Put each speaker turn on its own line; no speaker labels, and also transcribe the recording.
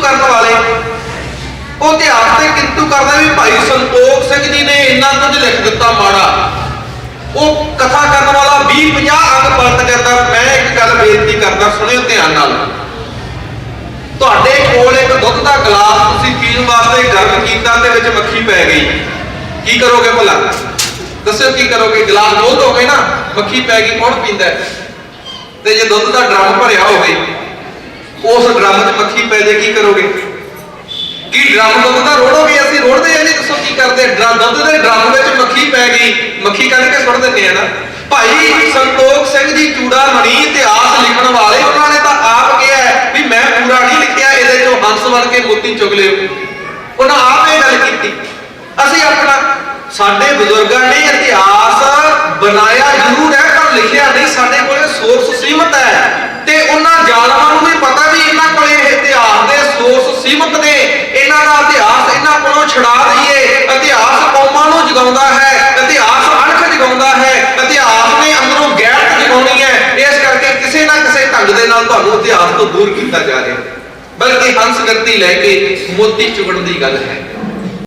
ਕਰਨ ਵਾਲੇ। ਉਹ ਇਤਿਹਾਸ ਤੇ ਕਿੰਤੂ ਕਰਦਾ ਵੀ ਭਾਈ ਸੰਤੋਖ ਸਿੰਘ ਜੀ ਨੇ ਇੰਨਾ ਕੁਝ ਲਿਖ ਦਿੱਤਾ ਮਾੜਾ। ਉਹ ਕਥਾ ਕਰਨ ਵਾਲਾ 20 50 ਅੰਗ ਪਲਟ ਕਰਦਾ। ਮੈਂ ਇੱਕ ਗੱਲ ਬੇਨਤੀ ਕਰਦਾ, ਸੁਣਿਓ ਧਿਆਨ ਨਾਲ। ਤੁਹਾਡੇ ਕੋਲ ਇੱਕ ਦੁੱਧ ਦਾ ਗਲਾਸ ਤੁਸੀਂ ਪੀਣ ਵਾਸਤੇ ਗਰਮ ਕੀਤਾ ਤੇ ਵਿੱਚ ਮੱਖੀ ਪੈ ਗਈ। ਕੀ ਕਰੋਗੇ ਭਲਾ? ਦੱਸਿਓ ਕੀ ਕਰੋਗੇ? ਗਲਾਸ ਹੋ ਗਏ ਨਾ, ਮੱਖੀ ਪੈ ਗਈ, ਕੌਣ ਪੀਂਦਾ? ਤੇ ਜੇ ਦੁੱਧ ਦਾ ਡਰਮ ਭਰਿਆ ਹੋਵੇ ਉਸ ਡਰਮ 'ਚ ਮੱਖੀ ਪੈ ਜੇ, ਕੀ ਕਰੋਗੇ? ਕੀ ਡਰਮ ਦੁੱਧ ਦਾ ਰੋੜੋਗੇ ਅਸੀਂ ਰੋੜਦੇ ਆ? ਨਹੀਂ, ਦੱਸੋ ਕੀ ਕਰਦੇ ਡਰਮ ਦੁੱਧ ਦੇ ਡਰਮ ਵਿੱਚ ਮੱਖੀ ਪੈ ਗਈ, ਮੱਖੀ ਕੱਢ ਕੇ ਸੁੱਟ ਦਿੰਦੇ ਆ ਨਾ। ਭਾਈ ਸੰਤੋਖ ਸਿੰਘ ਜੀ ਚੂੜਾ ਮਣੀ ਇਤਿਹਾਸ ਲਿਖਣ ਵਾਲੇ, ਉਹਨਾਂ ਨੇ ਤਾਂ ਆਪ ਕਿਹਾ ਵੀ ਮੈਂ ਪੂਰਾ ਨਹੀਂ ਲਿਖਿਆ, ਇਹਦੇ ਚੋਂ ਹੰਸ ਬਣ ਕੇ ਮੋਤੀ ਚੁਗ ਲਿਓ। ਉਹਨਾਂ ਆਪ ਇਹ ਗੱਲ ਕੀਤੀ। ਅਸੀਂ ਆਪਣਾ ਸਾਡੇ ਬਜ਼ੁਰਗਾਂ ਨੇ ਇਤਿਹਾਸ ਬਣਾਇਆ ਜ਼ਰੂਰ ਹੈ, ਪਰ ਲਿਖਿਆ ਨਹੀਂ ਸਾਡੇ ਕੋਲ ਸੋਰਸ ਸੀਮਤ ਹੈ ਤੇ ਉਹਨਾਂ ਜ਼ਾਲਮਾਂ ਨੂੰ ਵੀ ਪਤਾ ਵੀ ਇਹਨਾਂ ਕੋਲੇ ਇਹ ਇਤਿਹਾਸ ਦੇ ਸੋਰਸ ਸੀਮਤ ਨੇ ਇਹਨਾਂ ਦਾ ਇਤਿਹਾਸ ਇਹਨਾਂ ਕੋਲੋਂ ਛੁਡਾ ਦਈਏ ਇਤਿਹਾਸ ਕੌਮਾਂ ਨੂੰ ਜਗਾਉਂਦਾ ਹੈ। ਇਤਿਹਾਸ ਅਣਖ ਜਗਾਉਂਦਾ ਹੈ। ਇਤਿਹਾਸ ਨੇ ਅੰਦਰੋਂ ਗੈਰਤ ਜਗਾਉਣੀ ਹੈ। ਇਸ ਕਰਕੇ ਕਿਸੇ ਨਾ ਕਿਸੇ ਢੰਗ ਦੇ ਨਾਲ ਤੁਹਾਨੂੰ ਇਤਿਹਾਸ ਤੋਂ ਦੂਰ ਕੀਤਾ ਜਾ ਰਿਹਾ ਬਲਕਿ ਹੰਸ ਗੱਤੀ ਲੈ ਕੇ ਮੋਤੀ ਚੁਗਣ ਦੀ ਗੱਲ ਹੈ।